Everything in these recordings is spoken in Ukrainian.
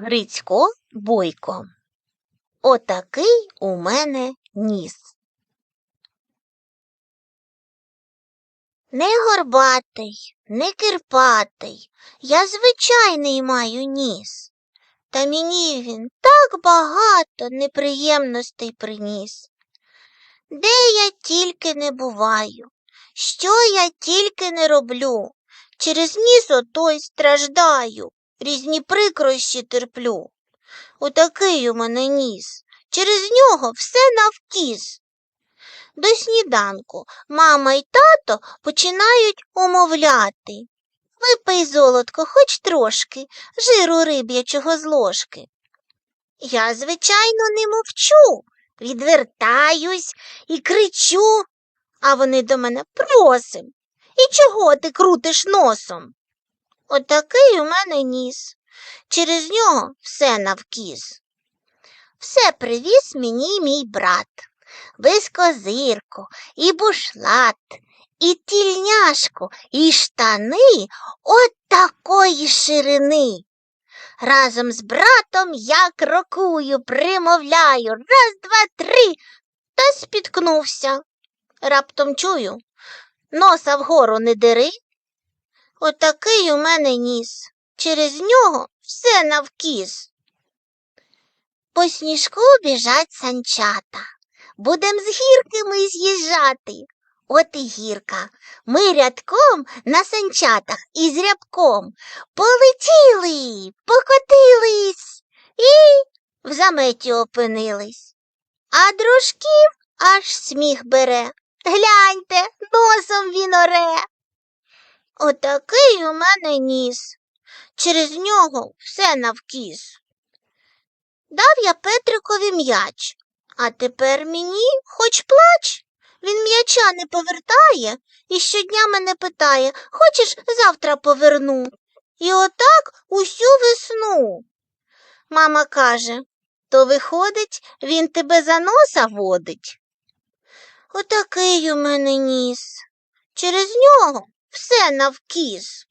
Грицько Бойко. Отакий у мене ніс. Не горбатий, не кирпатий, я звичайний маю ніс. Та мені він так багато неприємностей приніс. Де я тільки не буваю, що я тільки не роблю, через ніс отой страждаю, різні прикрощі терплю. Отакий у мене ніс, через нього все навкіс. До сніданку мама й тато починають умовляти. Випий, золотко, хоч трошки, жиру риб'ячого з ложки. Я, звичайно, не мовчу, відвертаюсь і кричу, а вони до мене просим. І чого ти крутиш носом? Отакий у мене ніс. Через нього все навкіс. Все привіз мені мій брат, вискозирку, і бушлат, і тільняшку, і штани от такої ширини. Разом з братом я крокую, примовляю раз, два, три, та спіткнувся. Раптом чую, носа вгору не дири. Отакий у мене ніс. Через нього все навкіс. По сніжку біжать санчата. Будем з гірки ми з'їжджати. От і гірка. Ми рядком на санчатах із рябком полетіли, покотились і в заметі опинились. А дружків аж сміх бере. Гляньте, носом він оре. Отакий у мене ніс. Через нього все навкіс. Дав я Петрикові м'яч, а тепер мені хоч плач. Він м'яча не повертає і щодня мене питає Хочеш, завтра поверну? І отак усю весну. Мама каже то, виходить, він тебе за носа водить. Отакий у мене ніс. Через нього все навкіс.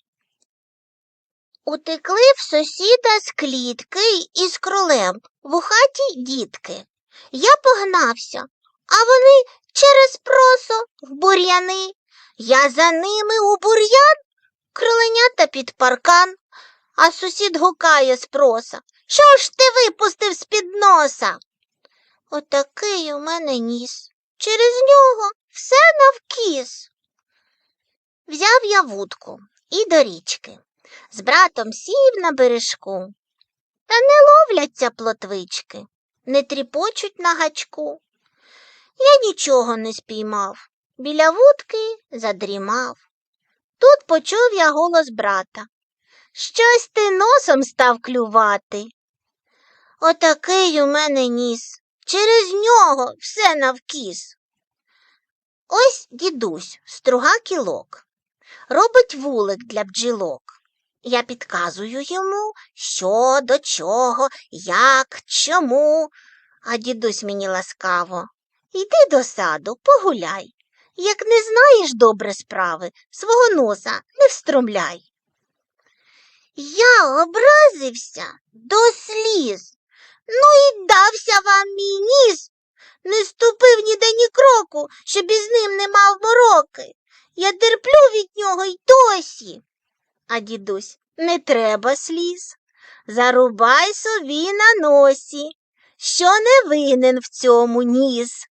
Утекли в сусіда з клітки із кролем в хаті дітки. Я погнався, а вони через просо в бур'яни. Я за ними у бур'ян, кроленята під паркан, а сусід гукає з проса. Що ж ти випустив з-під носа? Отакий у мене ніс. Через нього все навкіс. Взяв я вудку і до річки. З братом сів на бережку. Та не ловляться плотвички, не тріпочуть на гачку. Я нічого не спіймав, біля вудки задрімав. Тут почув я голос брата. Щось ти носом став клювати. Отакий у мене ніс. Через нього все навкіс. Ось дідусь струга кілок, робить вулик для бджілок. Я підказую йому, що до чого, як, чому. А дідусь мені ласкаво. Йди до саду, погуляй. Як не знаєш добре справи, свого носа не встромляй. Я образився до сліз. Ну і дався вам мій ніс. Не ступив ніде ні кроку, щоб із ним не мав мороки. Я терплю від нього й досі. А дідусь, не треба сліз. Зарубай собі на носі, що не винен в цьому ніс.